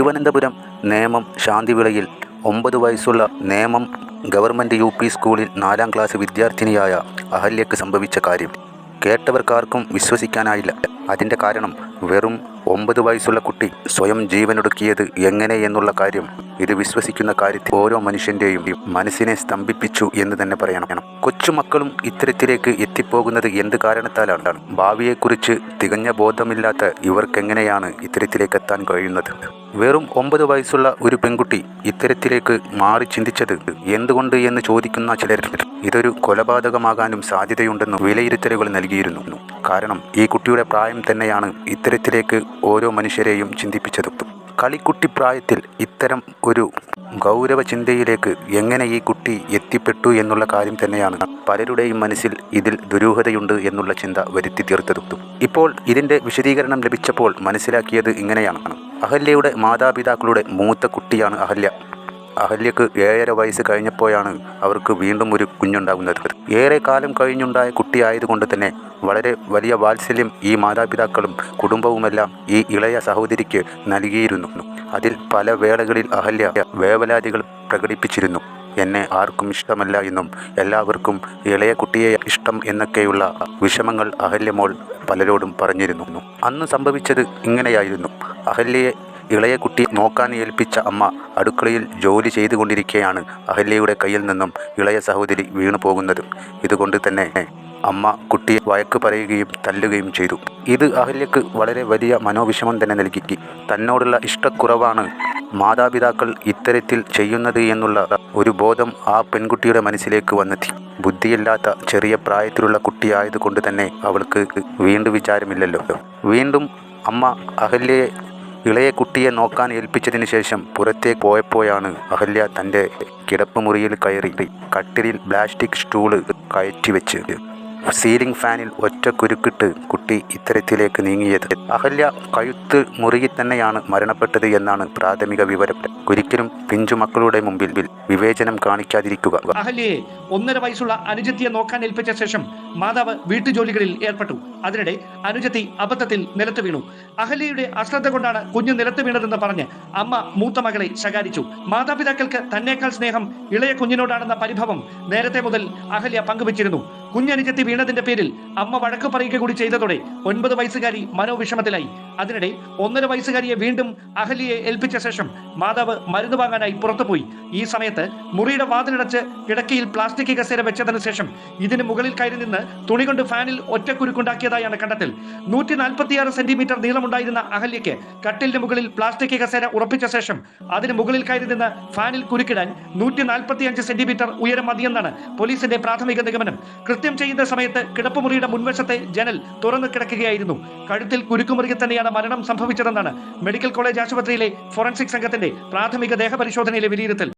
തിരുവനന്തപുരം നേമം ശാന്തിവിളയിൽ ഒമ്പത് വയസ്സുള്ള Nemom government U P സ്കൂളിൽ നാലാം ക്ലാസ് വിദ്യാർത്ഥിനിയായ അഹല്യക്ക് സംഭവിച്ച കാര്യം. കേട്ടവർക്കാർക്കും വിശ്വസിക്കാനായില്ല. അതിന്റെ കാരണം വെറും ഒമ്പത് വയസ്സുള്ള കുട്ടി സ്വയം ജീവനൊടുക്കിയത് എങ്ങനെ എന്നുള്ള കാര്യം ഇത് വിശ്വസിക്കുന്ന കാര്യത്തിൽ ഓരോ മനുഷ്യന്റെയും മനസ്സിനെ സ്തംഭിപ്പിച്ചു എന്ന് തന്നെ പറയണം. കൊച്ചുമക്കളും ഇത്തരത്തിലേക്ക് എത്തിപ്പോകുന്നത് എന്ത് കാരണത്താലാണ്? ഭാവിയെക്കുറിച്ച് തികഞ്ഞ ബോധമില്ലാത്ത ഇവർക്കെങ്ങനെയാണ് ഇത്തരത്തിലേക്ക് എത്താൻ കഴിയുന്നത്? വെറും ഒമ്പത് വയസ്സുള്ള ഒരു പെൺകുട്ടി ഇത്തരത്തിലേക്ക് മാറി ചിന്തിച്ചത് എന്തുകൊണ്ട് എന്ന് ചോദിക്കുന്ന ചിലർ ഇതൊരു കൊലപാതകമാകാനും സാധ്യതയുണ്ടെന്നും വിലയിരുത്തലുകൾ നൽകിയിരുന്നു. കാരണം ഈ കുട്ടിയുടെ പ്രായം തന്നെയാണ് ഇത്തരത്തിലേക്ക് ഓരോ മനുഷ്യരെയും ചിന്തിപ്പിച്ചതും. കളിക്കുട്ടി പ്രായത്തിൽ ഇത്തരം ഒരു ഗൗരവ ചിന്തയിലേക്ക് എങ്ങനെ ഈ കുട്ടി എത്തിപ്പെട്ടു എന്നുള്ള കാര്യം തന്നെയാണ്. പലരുടെയും മനസ്സിൽ ഇതിൽ ദുരൂഹതയുണ്ട് എന്നുള്ള ചിന്ത വരുത്തി തീർത്തതും. ഇപ്പോൾ ഇതിന്റെ വിശദീകരണം ലഭിച്ചപ്പോൾ മനസ്സിലാക്കിയത് ഇങ്ങനെയാണ്. അഹല്യയുടെ മാതാപിതാക്കളുടെ മൂത്ത കുട്ടിയാണ് അഹല്യ. അഹല്യക്ക് ഏഴര വയസ്സ് കഴിഞ്ഞപ്പോഴാണ് അവർക്ക് വീണ്ടും ഒരു കുഞ്ഞുണ്ടാകുന്നത്. ഏറെ കാലം കഴിഞ്ഞുണ്ടായ കുട്ടിയായതുകൊണ്ട് തന്നെ വളരെ വലിയ വാത്സല്യം ഈ മാതാപിതാക്കളും കുടുംബവുമെല്ലാം ഈ ഇളയ സഹോദരിക്ക് നൽകിയിരുന്നു. അതിൽ പല വേളകളിൽ അഹല്യ വേവലാതികൾ പ്രകടിപ്പിച്ചിരുന്നു. എന്നെ ആർക്കും ഇഷ്ടമല്ല എന്നും എല്ലാവർക്കും ഇളയ കുട്ടിയെ ഇഷ്ടം എന്നൊക്കെയുള്ള വിഷമങ്ങൾ അഹല്യമോൾ പലരോടും പറഞ്ഞിരുന്നു. അന്ന് സംഭവിച്ചത് ഇങ്ങനെയായിരുന്നു. അഹല്യയെ ഇളയ കുട്ടി നോക്കാൻ ഏൽപ്പിച്ച അമ്മ അടുക്കളയിൽ ജോലി ചെയ്തുകൊണ്ടിരിക്കെയാണ് അഹല്യയുടെ കയ്യിൽ നിന്നും ഇളയ സഹോദരി വീണു പോകുന്നത്. ഇതുകൊണ്ട് തന്നെ അമ്മ കുട്ടിയെ വഴക്ക് പറയുകയും തല്ലുകയും ചെയ്തു. ഇത് അഹല്യക്ക് വളരെ വലിയ മനോവിഷമം തന്നെ നൽകി. തന്നോടുള്ള ഇഷ്ടക്കുറവാണ് മാതാപിതാക്കൾ ഇത്തരത്തിൽ ചെയ്യുന്നത് എന്നുള്ള ഒരു ബോധം ആ പെൺകുട്ടിയുടെ മനസ്സിലേക്ക് വന്നെത്തി. ബുദ്ധിയില്ലാത്ത ചെറിയ പ്രായത്തിലുള്ള കുട്ടിയായതുകൊണ്ട് തന്നെ അവൾക്ക് വീണ്ടും വിചാരമില്ലല്ലോ. വീണ്ടും അമ്മ അഹല്യയെ ഇളയ കുട്ടിയെ നോക്കാൻ ഏൽപ്പിച്ചതിന് ശേഷം പുറത്തേക്ക് പോയപ്പോഴാണ് അഹല്യ തന്റെ കിടപ്പുമുറിയിൽ കയറി കട്ടിലിൽ പ്ലാസ്റ്റിക് സ്റ്റൂൾ കയറ്റി വെച്ച് സീലിംഗ് ഫാനിൽ ഒറ്റ കുരുക്കിട്ട് കുട്ടി ഇത്തരത്തിലേക്ക് നീങ്ങിയത്. അഹല്യ കഴുത്ത് മുറുകി തന്നെയാണ് മരണപ്പെട്ടത് എന്നാണ് പ്രാഥമിക വിവരം. ഒരിക്കലും പിഞ്ചു മക്കളുടെ മുമ്പിൽ വിവേചനം കാണിക്കാതിരിക്കുക. അഹല്യയെ ഒന്നര വയസ്സുള്ള അനുജത്തിയെ നോക്കാൻ ഏൽപ്പിച്ച ശേഷം മാതാവ് വീട്ടുജോലികളിൽ ഏർപ്പെട്ടു. അതിനിടെ അനുജത്തി അബദ്ധത്തിൽ നിലത്ത് വീണു. അഹല്യയുടെ അശ്രദ്ധ കൊണ്ടാണ് കുഞ്ഞ് നിലത്ത് വീണതെന്ന് പറഞ്ഞ് അമ്മ മൂത്ത മകളെ ശകാരിച്ചു. മാതാപിതാക്കൾക്ക് തന്നേക്കാൾ സ്നേഹം ഇളയ കുഞ്ഞിനോടാണെന്ന പരിഭവം നേരത്തെ മുതൽ അഹല്യ പങ്കുവച്ചിരുന്നു. കുഞ്ഞനുജത്തി വീണതിന്റെ പേരിൽ അമ്മ വഴക്ക് പറയുക കൂടി ചെയ്തതോടെ ഒൻപത് വയസ്സുകാരി മനോവിഷമത്തിലായി. അതിനിടെ ഒന്നര വയസ്സുകാരിയെ വീണ്ടും അഹല്യയെ ഏൽപ്പിച്ച ശേഷം മാതാവ് മരുന്ന് വാങ്ങാനായി പുറത്തുപോയി. ഈ സമയത്ത് മുറിയുടെ വാതിലടച്ച് കിടക്കയിൽ പ്ലാസ്റ്റിക് കസേര വെച്ചതിന് ശേഷം ഇതിന് മുകളിൽ കയറി നിന്ന് തുണി കൊണ്ട് ഫാനിൽ ഒറ്റക്കുരുക്കുണ്ടാക്കിയതായാണ് കണ്ടെത്തൽ. നൂറ്റി നാൽപ്പത്തിയാറ് സെന്റിമീറ്റർ നീളമുണ്ടായിരുന്ന അഹല്യയ്ക്ക് കട്ടിലിന് മുകളിൽ പ്ലാസ്റ്റിക് കസേര ഉറപ്പിച്ച ശേഷം അതിന് മുകളിൽ കയറി നിന്ന് ഫാനിൽ കുരുക്കിടാൻ നൂറ്റി നാൽപ്പത്തിയഞ്ച് സെന്റിമീറ്റർ ഉയരം മതിയെന്നാണ് പോലീസിന്റെ പ്രാഥമിക നിഗമനം. കൃത്യം ചെയ്യുന്ന സമയത്ത് കിടപ്പുമുറിയുടെ മുൻവശത്തെ ജനൽ തുറന്നു കിടക്കുകയായിരുന്നു. കഴുത്തിൽ കുരുക്കുമുറിയിൽ തന്നെയാണ് മരണം സംഭവിച്ചതെന്നാണ് മെഡിക്കൽ കോളേജ് ആശുപത്രിയിലെ ഫോറൻസിക് സംഘത്തിന്റെ പ്രാഥമിക ദേഹപരിശോധനയിലെ വിലയിരുത്തൽ.